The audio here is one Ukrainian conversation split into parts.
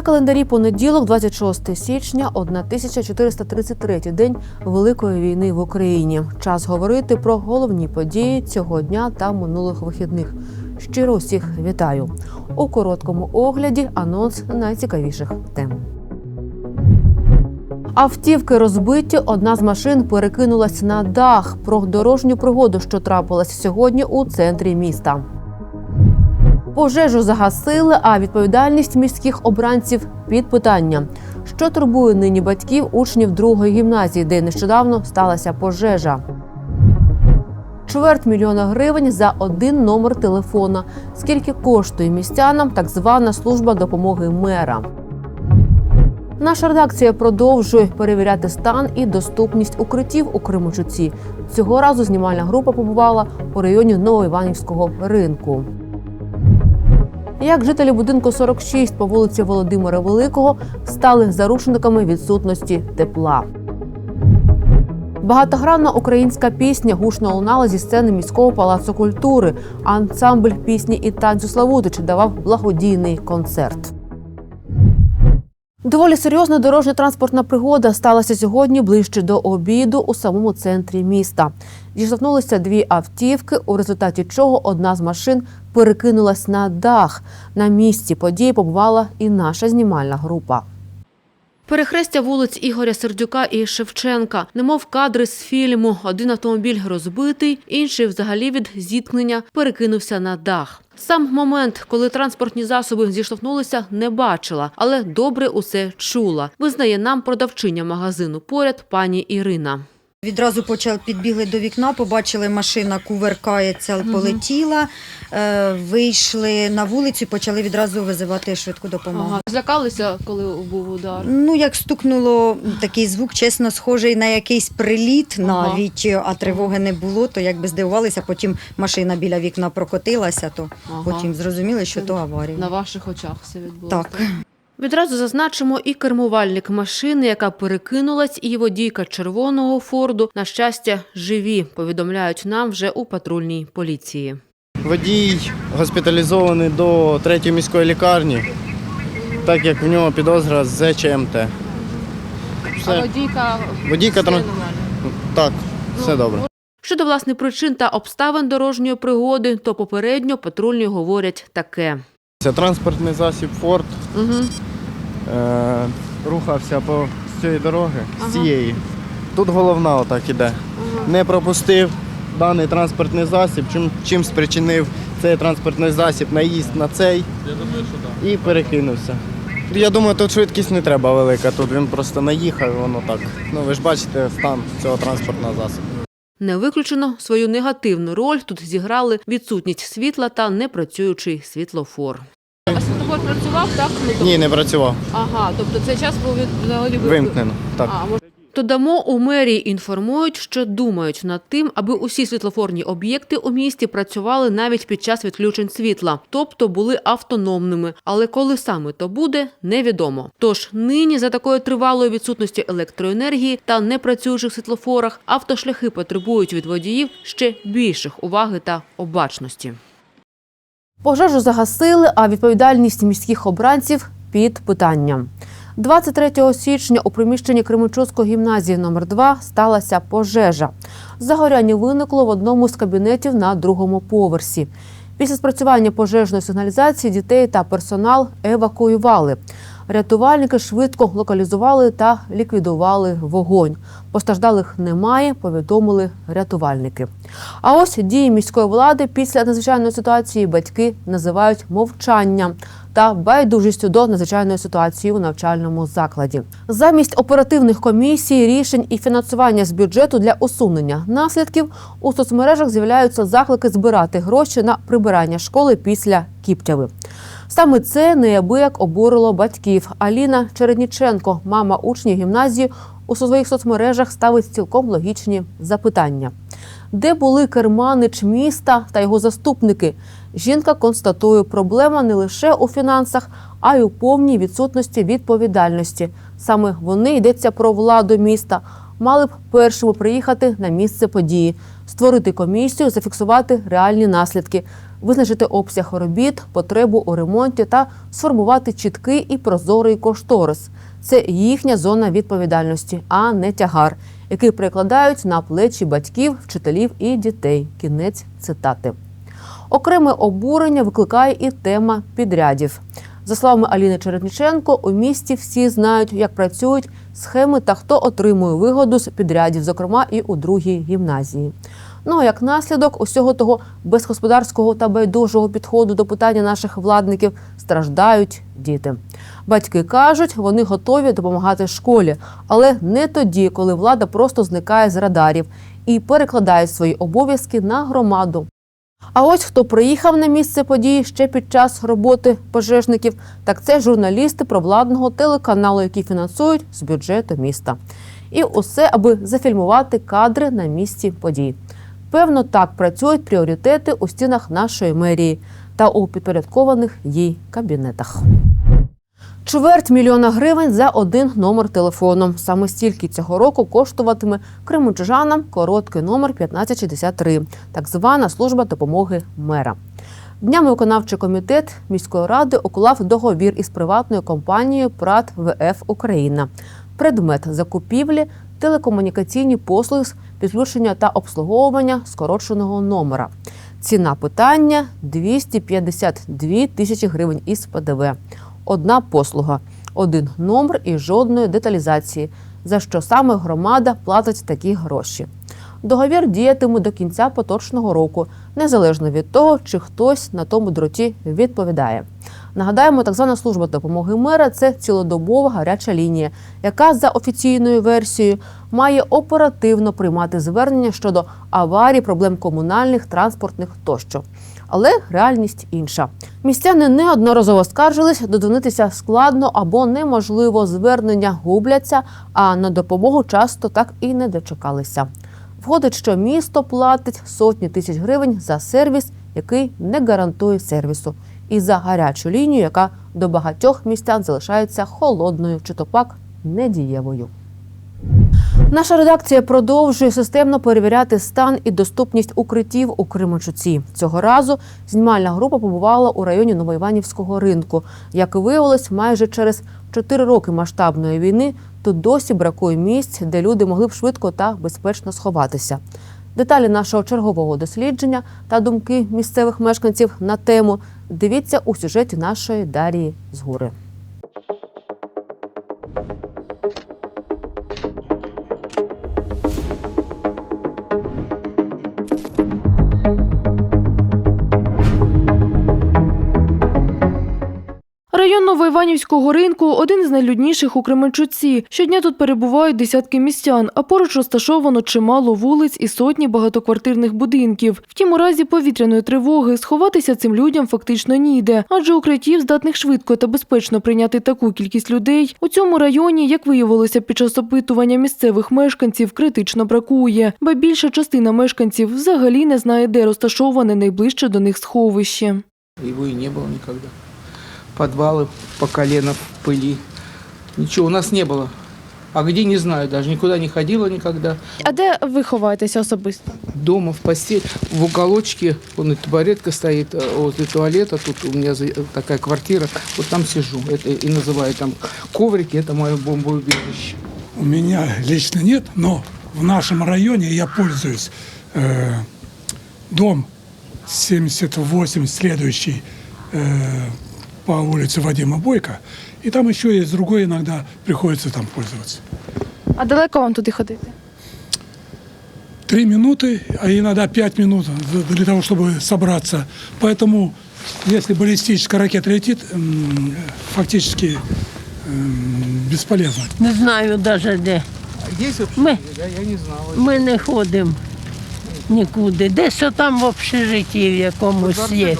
На календарі понеділок, 26 січня, 1433 день Великої війни в Україні. Час говорити про головні події цього дня та минулих вихідних. Щиро всіх вітаю у короткому огляді. Анонс найцікавіших тем. Автівки розбиті. Одна з машин перекинулась на дах. Про дорожню пригоду, що трапилась сьогодні у центрі міста. Пожежу загасили, а відповідальність міських обранців під питання. Що турбує нині батьків учнів другої гімназії, де нещодавно сталася пожежа. Чверть мільйона гривень за один номер телефона. Скільки коштує містянам так звана служба допомоги мера? Наша редакція продовжує перевіряти стан і доступність укриттів у Кримочуці. Цього разу знімальна група побувала у районі Новоіванівського ринку. Як жителі будинку 46 по вулиці Володимира Великого стали заручниками відсутності тепла. Багатогранна українська пісня гучно лунала зі сцени міського палацу культури. Ансамбль пісні і танцю Славутич давав благодійний концерт. Доволі серйозна дорожньо-транспортна пригода сталася сьогодні ближче до обіду у самому центрі міста. Зіштовхнулися дві автівки, у результаті чого одна з машин перекинулась на дах. На місці події побувала і наша знімальна група. Перехрестя вулиць Ігоря Сердюка і Шевченка, немов кадри з фільму. Один автомобіль розбитий, інший взагалі від зіткнення перекинувся на дах. Сам момент, коли транспортні засоби зіштовхнулися, не бачила, але добре усе чула. Визнає нам продавчиня магазину поряд пані Ірина. Відразу почали підбігли до вікна, побачили, машина куверкається, полетіла. Е, вийшли на вулицю, почали відразу визивати швидку допомогу. злякалися, коли був удар. Ну, як стукнуло такий звук, чесно, схожий на якийсь приліт Ага. навіть, а тривоги не було, то якби здивувалися, потім машина біля вікна прокотилася, то потім зрозуміли, що то аварія. ваших очах все відбулося. Так. Відразу зазначимо і кермувальник машини, яка перекинулась, і водійка червоного форду. На щастя, живі. Повідомляють нам вже у патрульній поліції. Водій госпіталізований до третьої міської лікарні, так як в нього підозра з ЗЧМТ. Все. водійка Водійка тран- Так, все добре. щодо власне причин та обставин дорожньої пригоди, то попередньо патрульні говорять таке. Це транспортний засіб Форд Угу. Е, рухався по з цієї дороги, Ага. з цієї. Тут головна отак іде. Не пропустив даний транспортний засіб, чим, чим спричинив цей транспортний засіб наїзд на цей і перекинувся. Я думаю, тут швидкість не треба велика, тут він просто наїхав, і воно так. Ну ви ж бачите стан цього транспортного засобу. Не виключено свою негативну роль тут зіграли відсутність світла та непрацюючий світлофор. А працював так? Ні, не працював. Ага, тобто цей час був взагалі Вимкнено. Так. Додамо у мерії інформують, що думають над тим, аби усі світлофорні об'єкти у місті працювали навіть під час відключень світла, тобто були автономними. Але коли саме то буде, невідомо. Тож нині за такої тривалої відсутності електроенергії та непрацюючих світлофорах автошляхи потребують від водіїв ще більших уваги та обачності. Пожежу загасили, а відповідальність міських обранців під питанням. 23 січня у приміщенні Кременчуцької гімназії номер 2 сталася пожежа. Загоряння виникло в одному з кабінетів на другому поверсі. Після спрацювання пожежної сигналізації дітей та персонал евакуювали. Рятувальники швидко локалізували та ліквідували вогонь. Постраждалих немає, повідомили рятувальники. А ось дії міської влади після надзвичайної ситуації батьки називають мовчанням та байдужістю до надзвичайної ситуації у навчальному закладі. Замість оперативних комісій, рішень і фінансування з бюджету для усунення наслідків у соцмережах з'являються заклики збирати гроші на прибирання школи після Кіптяви. Саме це неабияк обурило батьків. Аліна Чередніченко, мама учнів гімназії, у своїх соцмережах ставить цілком логічні запитання. Де були керманич міста та його заступники? Жінка констатує, проблема не лише у фінансах, а й у повній відсутності відповідальності. Саме вони йдеться про владу міста. Мали б першими приїхати на місце події, створити комісію, зафіксувати реальні наслідки, визначити обсяг робіт, потребу у ремонті та сформувати чіткий і прозорий кошторис. Це їхня зона відповідальності, а не тягар, який перекладають на плечі батьків, вчителів і дітей. Кінець цитати. Окреме обурення викликає і тема підрядів. За словами Аліни Чередниченко, у місті всі знають, як працюють схеми та хто отримує вигоду з підрядів, зокрема і у другій гімназії. Ну а як наслідок усього того безгосподарського та байдужого підходу до питання наших владників страждають діти. Батьки кажуть, вони готові допомагати школі, але не тоді, коли влада просто зникає з радарів і перекладає свої обов'язки на громаду. А ось хто приїхав на місце події ще під час роботи пожежників, так це журналісти провладного телеканалу, які фінансують з бюджету міста. І усе, аби зафільмувати кадри на місці подій. Певно, так працюють пріоритети у стінах нашої мерії та у підпорядкованих їй кабінетах. Чверть мільйона гривень за один номер телефону. Саме стільки цього року коштуватиме кримучужанам короткий номер 1563, так звана служба допомоги мера. Днями виконавчий комітет міської ради уклав договір із приватною компанією ПРАТ ВФ Україна. Предмет закупівлі телекомунікаційні послуги з підключення та обслуговування скороченого номера. Ціна питання 252 тисячі гривень із ПДВ. Одна послуга, один номер і жодної деталізації, за що саме громада платить такі гроші. Договір діятиме до кінця поточного року, незалежно від того, чи хтось на тому дроті відповідає. Нагадаємо, так звана служба допомоги мера це цілодобова гаряча лінія, яка за офіційною версією має оперативно приймати звернення щодо аварій, проблем комунальних, транспортних тощо. Але реальність інша. Містяни неодноразово скаржились, додзвонитися складно або неможливо. Звернення губляться, а на допомогу часто так і не дочекалися. Входить, що місто платить сотні тисяч гривень за сервіс, який не гарантує сервісу, і за гарячу лінію, яка до багатьох містян залишається холодною чи то пак недієвою. Наша редакція продовжує системно перевіряти стан і доступність укриттів у Кримочуці. Цього разу знімальна група побувала у районі Новоіванівського ринку. Як виявилось, майже через 4 роки масштабної війни тут досі бракує місць, де люди могли б швидко та безпечно сховатися. Деталі нашого чергового дослідження та думки місцевих мешканців на тему дивіться у сюжеті нашої Дарії Згури. Новоіванівського ринку один з найлюдніших у Кременчуці. Щодня тут перебувають десятки містян, а поруч розташовано чимало вулиць і сотні багатоквартирних будинків. Втім, у разі повітряної тривоги сховатися цим людям фактично ніде, адже укриттів, здатних швидко та безпечно прийняти таку кількість людей, у цьому районі, як виявилося під час опитування місцевих мешканців, критично бракує. Ба більша частина мешканців взагалі не знає, де розташоване найближче до них сховище. Его и не было никогда. Подвалы по колено в пыли. Ничего у нас не было. А где, не знаю, даже никуда не ходила никогда. А де ви ховаєтеся особисто? Дома, в постель, в уголочке, вон и табуретка стоит э, возле туалета, тут у меня за- такая квартира, вот там сижу. Это и называю там коврики, это мое бомбоубежище. У меня лично нет, но в нашем районе я пользуюсь э, дом 78, следующий э, по улице Вадима Бойко. И там еще есть другой, иногда приходится там пользоваться. А далеко вам туди ходити? Три минуты, а иногда пять минут для того, чтобы собраться. Поэтому, если баллистическая ракета летит, м, фактически м, бесполезно. Не знаю навіть де. А есть вообще? Мы- Да, я не знал. Ми не ходимо нікуди. Десь там в общежитті в якомусь є.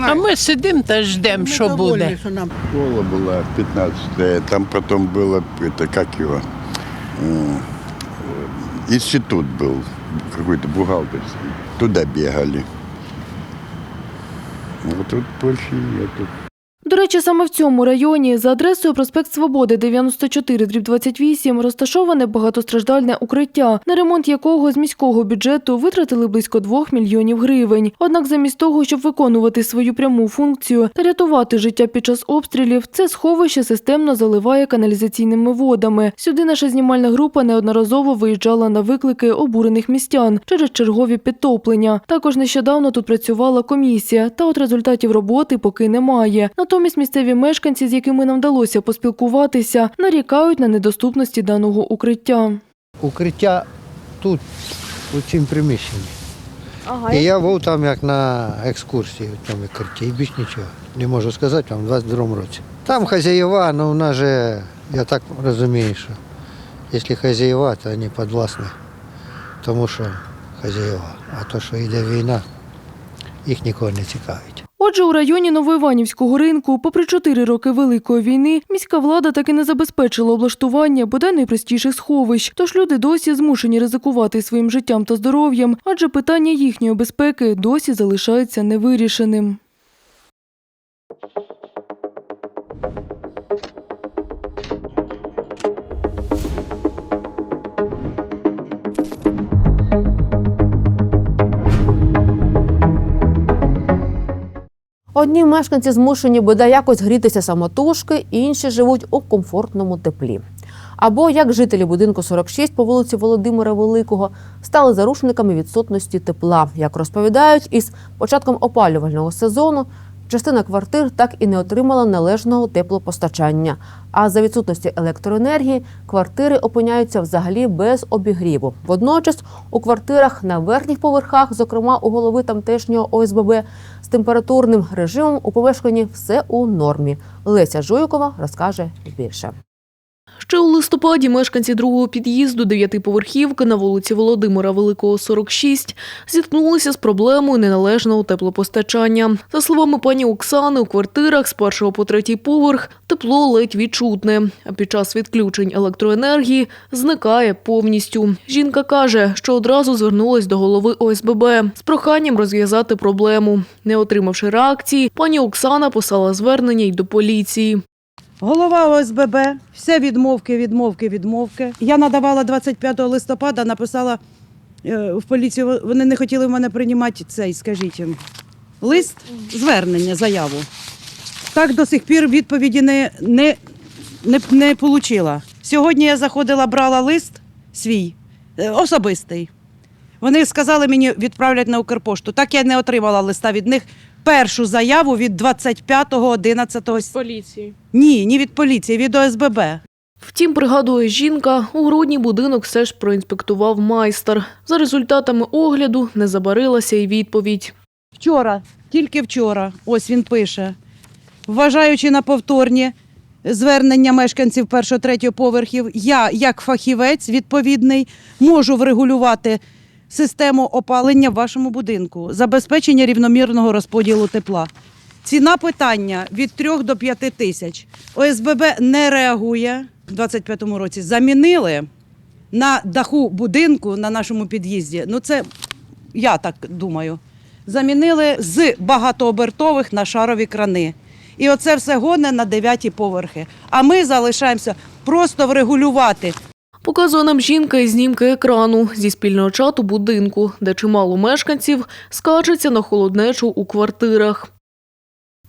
А ми сидимо та ждемо, що буде. Школа была 15 там потом было, это как его, м, э, институт был какой-то бухгалтерский. Туда бегали. Вот тут больше нету. До речі, саме в цьому районі за адресою проспект Свободи 94 28 розташоване багатостраждальне укриття, на ремонт якого з міського бюджету витратили близько 2 мільйонів гривень. Однак замість того, щоб виконувати свою пряму функцію та рятувати життя під час обстрілів, це сховище системно заливає каналізаційними водами. Сюди наша знімальна група неодноразово виїжджала на виклики обурених містян через чергові підтоплення. Також нещодавно тут працювала комісія, та от результатів роботи поки немає. Натомість місцеві мешканці, з якими нам вдалося поспілкуватися, нарікають на недоступності даного укриття. Укриття тут, у цім приміщенні. І я був там як на екскурсії в цьому укритті, і більш нічого. Не можу сказати вам, у 22-му році. Там хазяєва, ну в нас же, я так розумію, що якщо хазяєва, то вони підвласні. Тому що хазяєва. А то, що йде війна, їх нікого не цікавить. Отже, у районі Новоіванівського ринку, попри чотири роки Великої війни, міська влада таки не забезпечила облаштування бодай найпростіших сховищ. Тож люди досі змушені ризикувати своїм життям та здоров'ям, адже питання їхньої безпеки досі залишається невирішеним. Одні мешканці змушені бодай якось грітися самотужки, інші живуть у комфортному теплі. Або як жителі будинку 46 по вулиці Володимира Великого стали зарушниками відсутності тепла. Як розповідають, із початком опалювального сезону частина квартир так і не отримала належного теплопостачання. А за відсутності електроенергії квартири опиняються взагалі без обігріву. Водночас у квартирах на верхніх поверхах, зокрема у голови тамтешнього ОСББ, з температурним режимом у помешканні все у нормі. Леся Жуйкова розкаже більше. Ще у листопаді мешканці другого під'їзду дев'ятиповерхівки на вулиці Володимира Великого, 46, зіткнулися з проблемою неналежного теплопостачання. За словами пані Оксани, у квартирах з першого по третій поверх тепло ледь відчутне, а під час відключень електроенергії зникає повністю. Жінка каже, що одразу звернулась до голови ОСББ з проханням розв'язати проблему. Не отримавши реакції, пані Оксана послала звернення й до поліції. Голова ОСББ, все відмовки, відмовки, відмовки. Я надавала 25 листопада, написала е, в поліцію, вони не хотіли в мене приймати цей, скажіть, їм, лист, звернення, заяву. Так до сих пір відповіді не, не, не, не отримала. Сьогодні я заходила, брала лист свій, е, особистий. Вони сказали мені відправлять на Укрпошту. Так я не отримала листа від них. Першу заяву від 25.11. Поліції. Ні, ні від поліції, від ОСББ. Втім, пригадує жінка, у грудні будинок все ж проінспектував майстер. За результатами огляду не забарилася й відповідь. Вчора, тільки вчора, ось він пише, вважаючи на повторні звернення мешканців першого-третього поверхів, я, як фахівець відповідний, можу врегулювати систему опалення в вашому будинку, забезпечення рівномірного розподілу тепла. Ціна питання від 3 до 5 тисяч. ОСББ не реагує в 25-му році. Замінили на даху будинку на нашому під'їзді. Ну, це я так думаю. Замінили з багатообертових на шарові крани. І оце все гоне на дев'яті поверхи. А ми залишаємося просто врегулювати Показує нам жінка і знімки екрану зі спільного чату будинку, де чимало мешканців скаржаться на холоднечу у квартирах.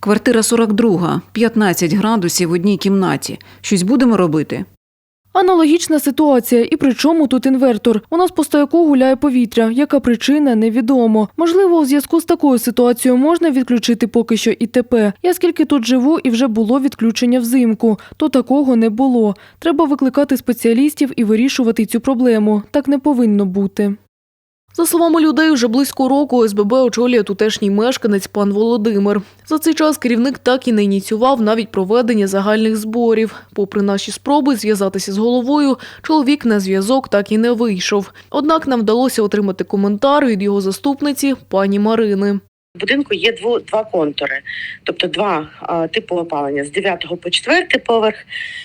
Квартира 42, 15 градусів в одній кімнаті. Щось будемо робити? Аналогічна ситуація, і при чому тут інвертор? У нас по стояку гуляє повітря. Яка причина невідомо. Можливо, у зв'язку з такою ситуацією можна відключити поки що ІТП. Я скільки тут живу, і вже було відключення взимку, то такого не було. Треба викликати спеціалістів і вирішувати цю проблему. Так не повинно бути. За словами людей, вже близько року СББ очолює тутешній мешканець пан Володимир. За цей час керівник так і не ініціював навіть проведення загальних зборів. Попри наші спроби зв'язатися з головою, чоловік на зв'язок так і не вийшов. Однак нам вдалося отримати коментар від його заступниці пані Марини. В будинку є дво, два контури, тобто два а, типу опалення з 9 по 4 поверх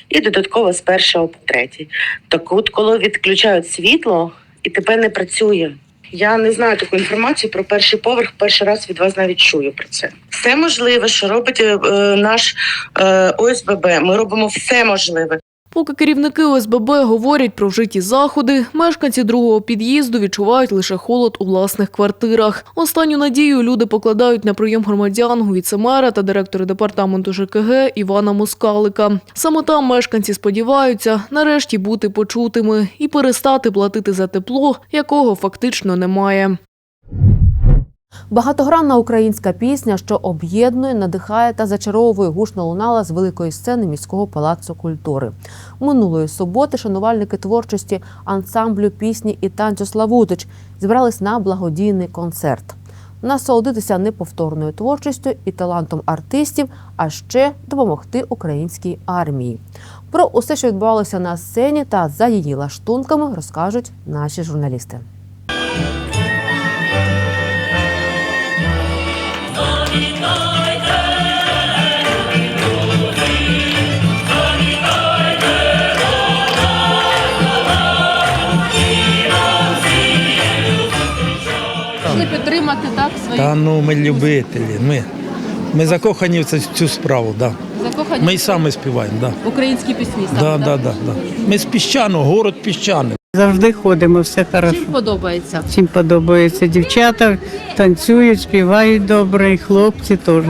і додатково з 1 по 3. Так от, коли відключають світло і тепер не працює. Я не знаю таку інформацію про перший поверх. Перший раз від вас навіть чую про це. Все можливе, що робить е, е, наш е, ОСББ. Ми робимо все можливе. Поки керівники ОСББ говорять про вжиті заходи, мешканці другого під'їзду відчувають лише холод у власних квартирах. Останню надію люди покладають на прийом громадян у віцемера та директора департаменту ЖКГ Івана Москалика. Саме там мешканці сподіваються нарешті бути почутими і перестати платити за тепло, якого фактично немає. Багатогранна українська пісня, що об'єднує, надихає та зачаровує гучно лунала з великої сцени міського палацу культури. Минулої суботи шанувальники творчості ансамблю пісні і танцю Славутич зібрались на благодійний концерт. Насолодитися неповторною творчістю і талантом артистів, а ще допомогти українській армії. Про усе, що відбувалося на сцені та за її лаштунками, розкажуть наші журналісти. Підтримати так свої Та ну ми любителі. Ми, ми закохані в цю, цю справу, да. закохані Ми й саме співаємо, да. українські пісні. Да, саме, да, да, да. Ми з піщаного, город піщаний. Завжди ходимо, все хорошо. Чим подобається? Всім подобається. Дівчата танцюють, співають добре, і хлопці теж.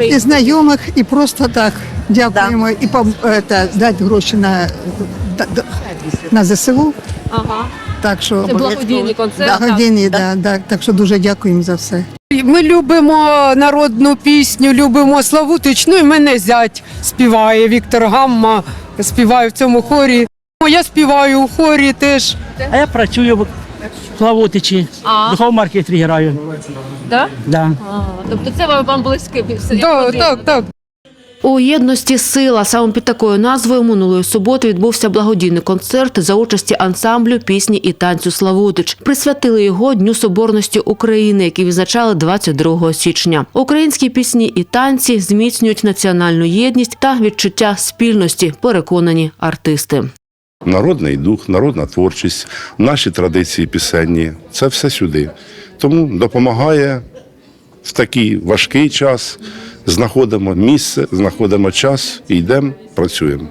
І знайомих, і просто так. Дякуємо. І дати гроші на, на ЗСУ. Ага. Так що Це благодійний концерт. Благодійний, да, да, так що дуже дякуємо за все. Ми любимо народну пісню, любимо Славутич, ну і мене зять співає. Віктор Гамма співає в цьому хорі. Я співаю у хорі теж. А я працюю в Славутичі, А, духовому маркетрі граю. да? Да. а, тобто це вам, близьке. Так, так, так. У єдності сила саме під такою назвою минулої суботи відбувся благодійний концерт за участі ансамблю пісні і танцю Славутич. Присвятили його Дню Соборності України, який відзначали 22 січня. Українські пісні і танці зміцнюють національну єдність та відчуття спільності. Переконані артисти. Народний дух, народна творчість, наші традиції пісенні це все сюди. Тому допомагає в такий важкий час. Знаходимо місце, знаходимо час і йдемо, працюємо.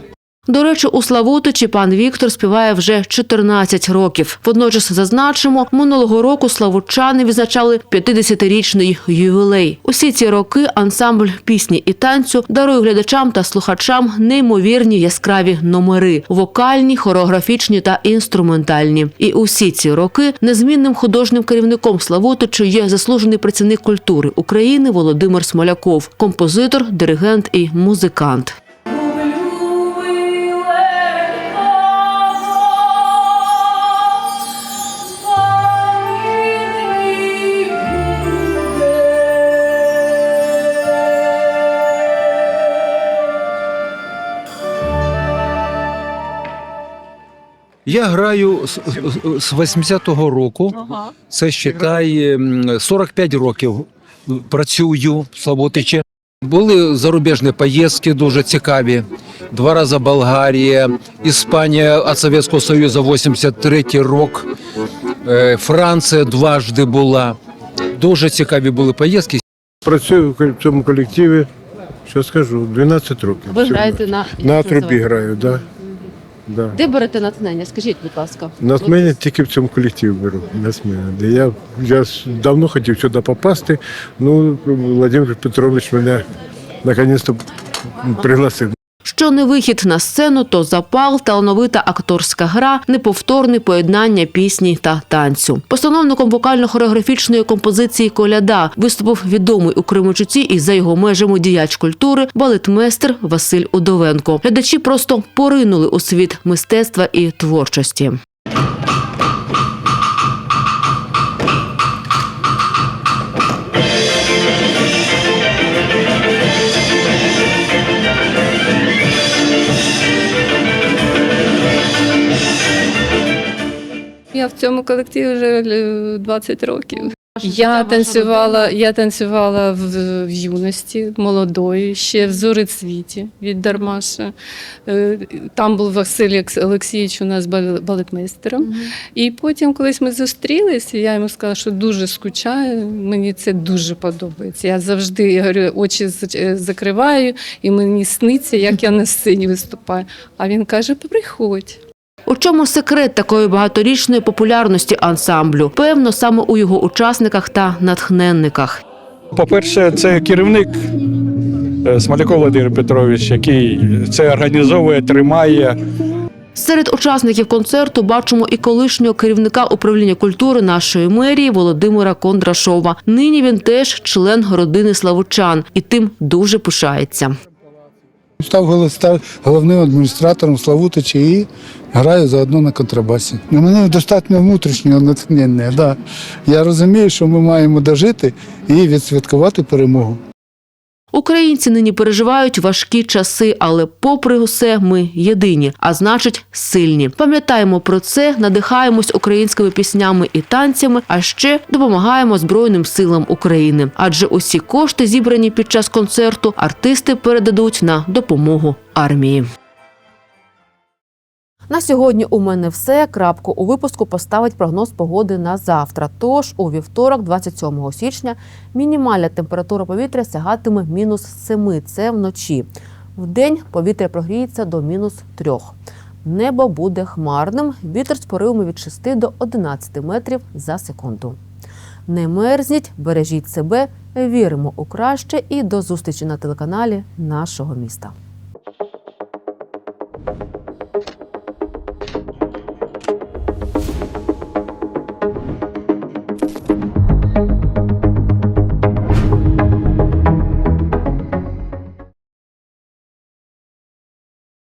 До речі, у Славутичі пан Віктор співає вже 14 років. Водночас зазначимо, минулого року славутчани відзначали 50-річний ювілей. Усі ці роки ансамбль пісні і танцю дарує глядачам та слухачам неймовірні яскраві номери: вокальні, хореографічні та інструментальні. І усі ці роки незмінним художнім керівником Славутичу є заслужений працівник культури України Володимир Смоляков, композитор, диригент і музикант. Я граю з, з 80-го року. Це считай м, 45 років працюю в Славутичі. Були зарубіжні поїздки дуже цікаві. Два рази Болгарія, Іспанія від Совєтського Союзу 83 рок, е, Франція дважди була. Дуже цікаві були поїздки. Працюю в цьому колективі, що скажу, 12 років. Ви граєте на На трубі граю, да. Да. Де берете натхнення? Скажіть, будь ласка. Натхнення тільки в цьому колективі беру. Натхнення. Я, я давно хотів сюди попасти, ну, Владимир Петрович мене наконець-то пригласив. Що не вихід на сцену, то запал, талановита акторська гра, неповторне поєднання пісні та танцю. Постановником вокально-хореографічної композиції Коляда виступив відомий у Кременчуці і за його межами діяч культури балетмейстер Василь Удовенко. Глядачі просто поринули у світ мистецтва і творчості. Я в цьому колективі вже е, 20 років. Я танцювала, я танцювала в, в юності, молодої, ще в зорецвіті від Дармаша. Е, Там був Василь Олексійович у нас бал- балетмейстером. І потім, колись ми зустрілися, я йому сказала, що дуже скучаю, мені це дуже подобається. Я завжди я говорю, очі е, закриваю, і мені сниться, як я на сцені виступаю. А він каже: приходь. У чому секрет такої багаторічної популярності ансамблю? Певно, саме у його учасниках та натхненниках. По-перше, це керівник е, Смоляков Володимир Петрович, який це організовує, тримає. Серед учасників концерту бачимо і колишнього керівника управління культури нашої мерії Володимира Кондрашова. Нині він теж член родини Славучан і тим дуже пишається. Став голо- став головним адміністратором Славутичі і граю заодно на контрабасі. У мене достатньо внутрішнього натхнення. Да. Я розумію, що ми маємо дожити і відсвяткувати перемогу. Українці нині переживають важкі часи, але попри усе ми єдині, а значить сильні. Пам'ятаємо про це, надихаємось українськими піснями і танцями, а ще допомагаємо Збройним силам України. Адже усі кошти, зібрані під час концерту, артисти передадуть на допомогу армії. На сьогодні у мене все. Крапку у випуску поставить прогноз погоди на завтра. Тож у вівторок, 27 січня, мінімальна температура повітря сягатиме мінус 7. Це вночі. Вдень повітря прогріється до мінус 3. Небо буде хмарним. Вітер з поривами від 6 до 11 метрів за секунду. Не мерзніть, бережіть себе, віримо у краще і до зустрічі на телеканалі нашого міста.